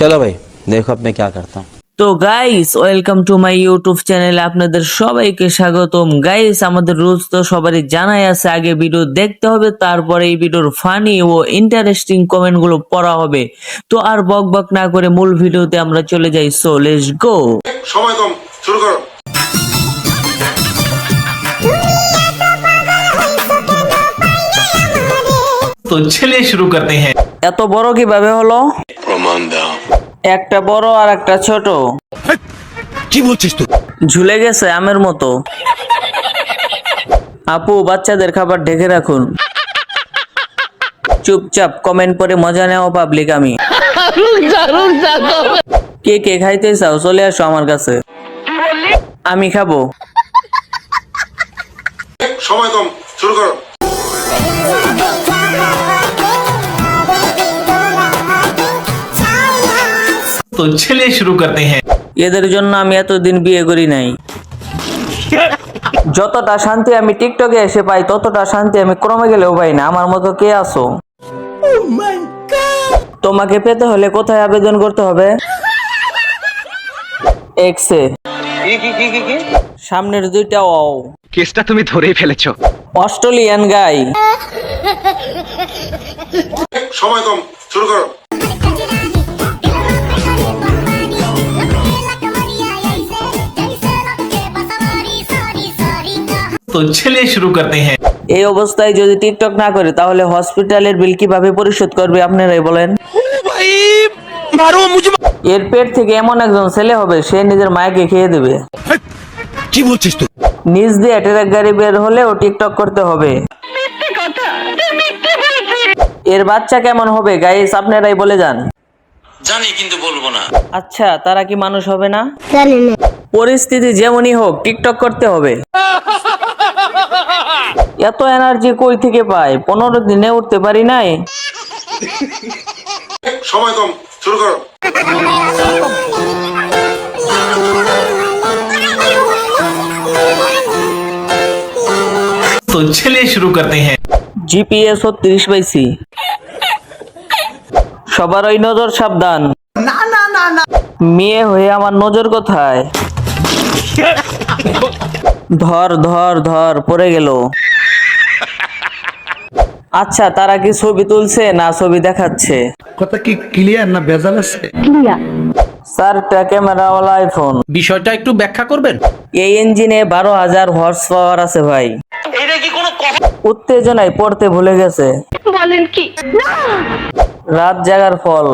চলো ভাই দেখো আপনি কে করতাম তো guys welcome to my YouTube channel আপনাদের সবাইকে স্বাগতম। গাইস আমাদের রুলস তো সবারই জানাই আছে আগে ভিডিও দেখতে হবে তারপরে এই ভিডিওর ফানি ও ইন্টারেস্টিং কমেন্টগুলো পড়া হবে। তো আর বক বক না করে মূল ভিডিওতে আমরা চলে যাই সো লেটস গো সময় কম শুরু করো। তো চলে শুরু করতে হ্যাঁ। এত বড় কীভাবে হলো? দাও। একটা বড় আর একটা ছোট। কি বলছিস তুই? ঝুলে গেছে আমের মতো। আপু বাচ্চাদের খাবার ঢেকে রাখুন। চুপচাপ কমেন্ট করে মজা নেওয়া পাবলিক আমি। কে কে খাইতে চাও চলে আসো আমার কাছে। আমি খাব। সময় কম শুরু করো। तो चलिए शुरू करते हैं এদের জন্য আমি এতদিন বিয়ে করি নাই যতটা শান্তি আমি টিকটকে এসে পাই ততটা শান্তি আমি ক্রমে গেলেও পাই না আমার মতো কে আছো তোমাকে পেতে হলে কোথায় আবেদন করতে হবে এক্সে সামনের দুইটা ও কেসটা তুমি ধরেই ফেলেছো অস্ট্রেলিয়ান গাই সময় কম শুরু করো তো চলে শুরু করতে হ্যাঁ। এই অবস্থায় যদি টিকটক না করে তাহলে হসপিটালের বিল কীভাবে পরিশোধ করবে আপনারাই বলেন? এর পেট থেকে এমন একজন ছেলে হবে সে নিজের মায়াকে খেয়ে দেবে। কি বলছিস তুই? নিজ দিয়ে ট্রাক গাড়ি বের হলেও টিকটক করতে হবে। এর বাচ্চা কেমন হবে গাইস আপনারাই বলে যান। জানি কিন্তু বলব না। আচ্ছা তারা কি মানুষ হবে না? জানি না। পরিস্থিতি যেমনই হোক টিকটক করতে হবে। এত এনার্জি কই থেকে পাই পনেরো দিনে উঠতে পারি নাই সময় কম শুরু করো तो चलिए शुरू करते हैं জিপিএস ও তিরিশ পাইছি সবার ওই নজর সাবধান মেয়ে হয়ে আমার নজর কোথায় ধর ধর ধর পড়ে গেল আচ্ছা তারা কি ছবি তুলছে না ছবি দেখাচ্ছে? কথা কি ক্লিয়ার না ভেজাল আছে? চারটা ক্যামেরাওয়ালা আইফোন বিষয়টা একটু ব্যাখ্যা করবেন? এই ইঞ্জিনে বারো হাজার হর্স পাওয়ার আছে ভাই। উত্তেজনায় পড়তে ভুলে গেছে। বলেন কি? রাত জাগার ফল।